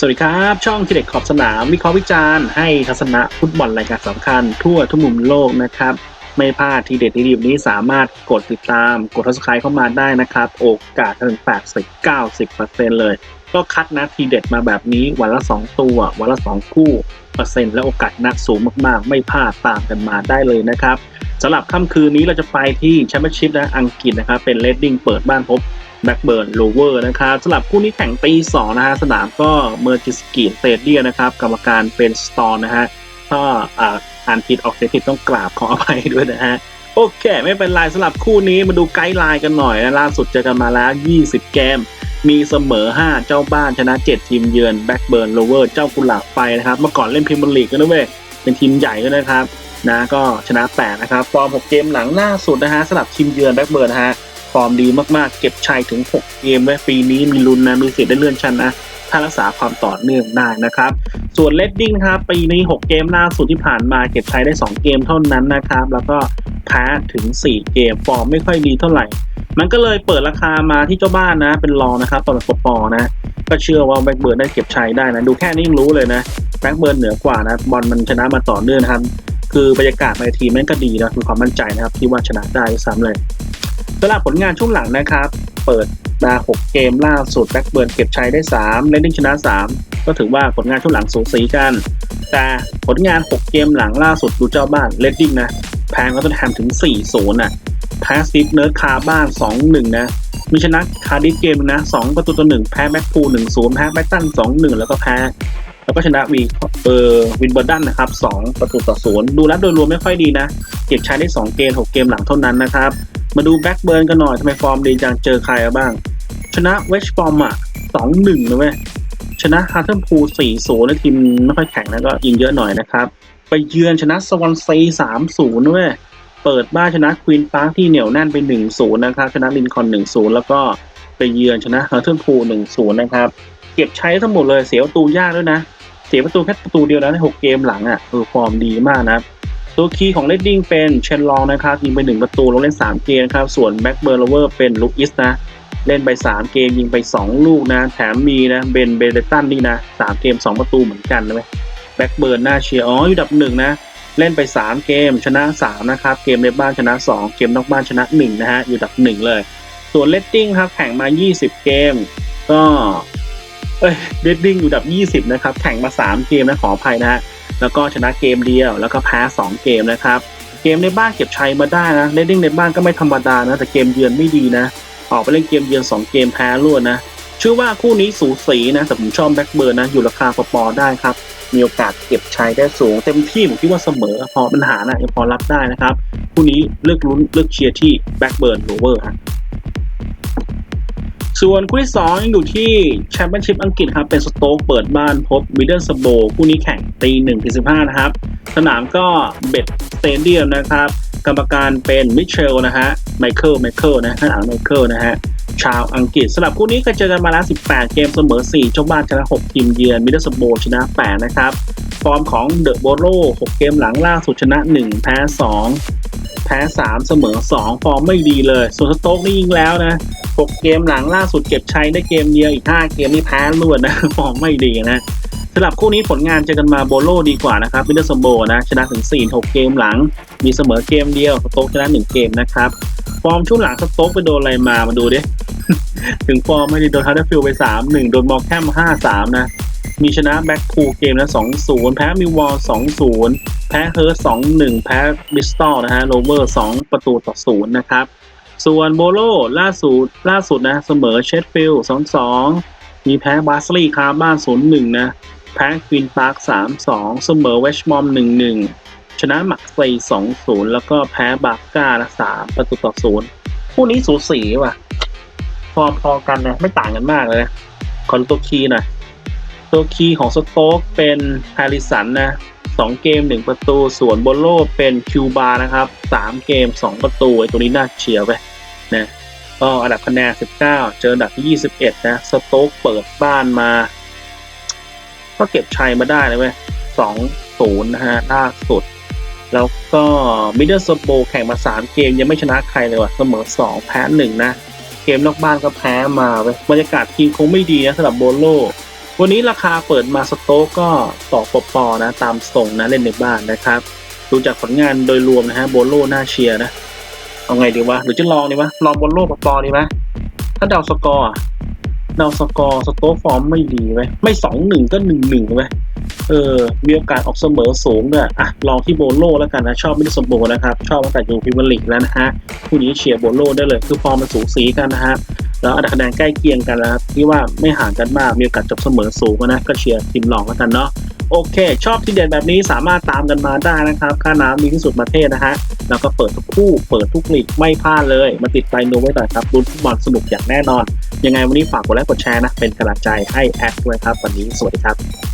สวัสดีครับ ช่องทีเด็กขอบสนาม วิเคราะห์วิจารณ์ให้ทัศนะฟุตบอลรายการสำคัญ ทั่วทุกมุมโลกนะครับ ไม่พลาดทีเด็ดทีดีบนี้สามารถกดติดตาม กดทัศ crib เข้ามาได้นะครับ โอกาสถึง80 90 เลย ก็คัดนะทีเด็ดมาแบบนี้วันละ 2 ตัว วันละ 2 คู่เปอร์เซ็นต์และโอกาสนะสูงมากๆ ไม่พลาดตามกันมาได้เลยนะครับ สำหรับค่ำคืนนี้เราจะไปที่แชมเปี้ยนชิพนะอังกฤษนะครับเป็นเลดดิ้งเปิดบ้านพบแบ็กเบิร์นโลเวอร์นะครับสำหรับคู่นี้แข่งตีสองนะฮะสนามก็เมอร์จิสกีสเตเดียนะครับกรรมการเป็นสตอร์นะฮะถ้าอ่าอ่านผิดออกเสียงผิดต้องกราบขออภัยด้วยนะฮะโอเค ไม่เป็นไรสำหรับคู่นี้มาดูไกด์ไลน์กันหน่อยนะล่าสุดเจอกันมาแล้ว 20 เกม มีเสมอ 5 เจ้าบ้านชนะ 7 ทีมเยือนแบ็กเบิร์นโลเวอร์เจ้ากุหลาบไฟนะครับเมื่อก่อนเล่นพรีเมียร์ลีกกันด้วยเวยเป็นทีมใหญ่ด้วยนะครับ นะก็ชนะ8นะครับฟอร์ม 6 เกมหลังล่าสุดนะฮะสำหรับทีมเยือนแบ็กเบิร์นนะฮะฟอร์มดีมากๆ เก็บชัยถึง 6 เกมไว้ปีนี้มีลุ้นนะมีสิทธิ์ได้เลื่อนชั้นนะถ้ารักษาความต่อเนื่องได้นะครับ ส่วนเลดดิ้งครับปีนี้ 6 เกมล่าสุดที่ผ่านมาเก็บชัยได้ 2 เกมเท่านั้นนะครับ แล้วก็แพ้ถึง 4 เกมฟอร์มไม่ค่อยดีเท่าไหร่ มันก็เลยเปิดราคามาที่เจ้าบ้านนะ เป็นรองนะครับตอนปปนะ ก็เชื่อว่าแบ็กเบิร์นได้เก็บชัยได้นะ ดูแค่นี้ยังรู้เลยนะแบ็กเบิร์นเหนือกว่านะบอลมันชนะมาต่อเนื่องนะครับ คือบรรยากาศในทีมแม่งก็ดีนะมีความมั่นใจนะครับ ที่ว่าชนะได้ซ้ำเลยสำหรับผลงานช่วงหลังนะครับ เปิดมา6เกมล่าสุดแบ็กเบิร์นเก็บชัยได้3เลนดิ้งชนะ 3 ก็ถือว่าผลงานช่วงหลังสูสีกัน แต่ผลงาน 6 เกมหลังล่าสุดดูเจ้าบ้านเลดดิ้งนะแพ้ก็ต้องแฮมถึง 4-0น่ะแพ้ซิฟเนิร์ดคาบ้าน 2-1 นะ มีชนะคาร์ดิฟเกมนะ 2 ประตูต่อ1แพ้แบ็กพูล1-0 แพ้แบ็กตัน 2-1 แล้วก็แพ้ แล้วก็ชนะวีเออวินเบอร์ดันนะครับ2ประตูต่อ0ดูแล้วโดยรวมไม่ค่อยดีนะ เก็บใชัยได้ 2 เกม 6 เกมหลังเท่านั้นนะครับ มาดูแบ็กเบิร์นกันหน่อยทำไมฟอร์มดีจังเจอใครบ้าง ชนะเวชบอร์มอะ2-1นะเว้ยชนะฮาร์เทนพูล4-0นะทีมไม่ค่อยแข็งนะก็ยิงเยอะหน่อยนะครับ ไปเยือนชนะสวอนซี3-0นย์นะเว้ยเปิดบ้านชนะควีนพาร์คที่เหนียวแน่นไป1-0นย์นะครับชนะลินคอล์น1-0แล้วก็ไปเยือนชนะฮาร์เทนพูล1-0นะครับเก็บใช้ทั้งหมดเลยเสียประตูยากด้วยนะ เสียประตูแค่ประตูเดียวนะใน6เกมหลังอะเออฟอร์มดีมากนะตัวคีย์ของเลดดิ้งเป็นเชนลองนะครับยิงไป1ประตูลงเล่น3เกมนะครับส่วนแบ็กเบอร์ลเวอร์เป็นลูอิสนะเล่นไป 3 เกมยิงไป 2 ลูกนะ แถมมีนะเบนเบเลตันนี่นะ 3 เกม 2 ประตูเหมือนกันนะเว้ยแบ็กเบิร์นน่าเชียร์อ๋ออยู่ดับหนึ่งนะ เล่นไป 3 เกมชนะ 3 นะครับ เกมในบ้านชนะ 2 เกมนอกบ้านชนะ 1 นะฮะ อยู่อันดับ 1 เลย ส่วนเลดดิ้งครับแข่งมา 20 เกม ก็ เอ้ยเลดดิ้งอยู่ดับ 20 นะครับ แข่งมา 3 เกมนะขออภัยนะฮะ แล้วก็ชนะเกมเดียว แล้วก็แพ้ 2 เกมนะครับ เกมในบ้านเก็บชัยมาได้นะเลดดิ้งในบ้านก็ไม่ธรรมดานะ แต่เกมเยือนไม่ดีนะ ออกไปเล่นเกมเยือน 2 เกมแพ้รวดนะ ชื่อว่าคู่นี้สูสีนะ แต่ผมชอบแบ็กเบิร์นนะ อยู่ราคาปอๆได้ครับ มีโอกาสเก็บชัยได้สูง เต็มที่ผมคิดว่าเสมอ พอปัญหานะยังพอรับได้นะครับ คู่นี้เลือกลุ้นเลือกเชียร์ที่แบ็กเบิร์นโรเวอร์ฮะ ส่วนคู่ที่สองยังอยู่ที่แชมเปี้ยนชิพอังกฤษครับ เป็นสโต๊กเปิดบ้านพบมิดเดิลสโบคู่นี้แข่งตีหนึ่งถึงสิบห้านะครับ สนามก็เบ็ดสเตเดียมนะครับ กรรมการเป็นมิเชลนะฮะไมเคิลไมเคิลนะฮะอ่านไมเคิลนะฮะชาวอังกฤษสำหรับคู่นี้เคยเจอกันมาแล้ว 18 เกมเสมอ 4 เจ้าบ้านชนะ 6 ทีมเยือนมิดเดิลสโบชนะ 8 นะครับ ฟอร์มของเดอะโบโร6 เกมหลังล่าสุดชนะ 1 แพ้ 2 แพ้ 3 เสมอ 2 ฟอร์มไม่ดีเลย ส่วนสโต๊กนี่ยิงแล้วนะ 6 เกมหลังล่าสุดเก็บชัยได้เกมเดียวอีก 5 เกมนี่แพ้รวดนะฟอร์มไม่ดีนะสำหรับคู่นี้ผลงานเจอกันมาโบโลดีกว่านะครับมิดเดิลสโบนะชนะถึง 4 6 เกมหลัง มีเสมอเกมเดียวสโต๊กชนะ 1 เกมนะครับ ฟอร์มช่วงหลังสโต๊กไปโดนอะไรมามาดูดิถึงฟอร์มไม่ด้โดนฮาร์ดฟิลไป 3 1 โดนมอร์แคม5 3 นะ มีชนะแบ็กพูลเกมนะ2 0 แพ้มิวอล2 0 แพ้เฮิร์ต2 1 แพ้บิสตอลนะฮะโรเวอร์ 2 ประตูต่อ 0 นะครับ ส่วนโบโลล่าสุดล่าสุดนะเสมอเชดฟิลด์2 2มีแพ้บาสลีย์คาบ้าน0 1นะ แพ้ควีนพาร์ค3 2เสมอเวชมอม1 1ชนะหมักไซ2 0แล้วก็แพ้บาร์ก้าละ3ประตูต่อ0คู่นี้สูสีว่ะ พอพอกันนะ ไม่ต่างกันมากเลยนะขอดูตัวคีหน่อยตัวคีของสโต๊กเป็นฮาริสันนะสองเกมหนึ่งประตู ส่วนโบโลเป็นคิวบานะครับสามเกมสองประตูไอตัวนี้น่าเชียร์ไป นะก็อันดับคะแนนสิบเก้าเจออันดับที่ยี่สิบเอ็ดนะ สโต๊กเปิดบ้านมา ก็เก็บชัยมาได้เลยเว้ยสองศูนย์นะฮะล่าสุด แล้วก็มิดเดิลสโบแข่งมา 3 เกมยังไม่ชนะใครเลยว่ะ เสมอ 2 แพ้ 1 นะ เกมนอกบ้านก็แพ้มาเว้ยบรรยากาศทีมคงไม่ดีนะสำหรับโบโล วันนี้ราคาเปิดมาสโต๊กก็ต่อปปอนะ ตามส่งนะเล่นในบ้านนะครับ ดูจากผลงานโดยรวมนะฮะโบโลน่าเชียร์นะ เอาไงดีวะหรือจะลองดีวะลองโบโลปปอดีไหมถ้าเดาสกอร์อะเดาสกอร์สโต๊ฟอร์มไม่ดีไว้ยไม่สองหนึ่งก็หนึ่งหนึ่งไว้ยเออมีโอกาสออกเสมอสูงด้วยอะลองที่โบโลแล้วกันนะชอบไมิดสมโบนะครับ ชอบตั้งแต่อยู่พรีเมียร์ลีกแล้วนะฮะคู่นี้เชียร์โบโลได้เลย คือฟอร์มมันสูสีกันนะฮะแล้วอันดับคะแนนใกล้เคียงกันแล้วที่ว่าไม่ห่างกันมากมีโอกาสจบเสมอสูงนะก็เชียร์ทีมรองแล้วกันเนาะ โอเค ชอบที่เด่นแบบนี้สามารถตามกันมาได้นะครับ ค่าน้ำดีที่สุดประเทศนะฮะ แล้วก็เปิดทุกคู่ เปิดทุกลีกไม่พลาดเลย มาติดไปดูไว้หน่อยครับลุ้นฟุตบอลสนุกอย่างแน่นอน ยังไงวันนี้ฝากกดไลค์กดแชร์นะ เป็นกำลังใจให้แอดด้วยครับ วันนี้สวัสดีครับ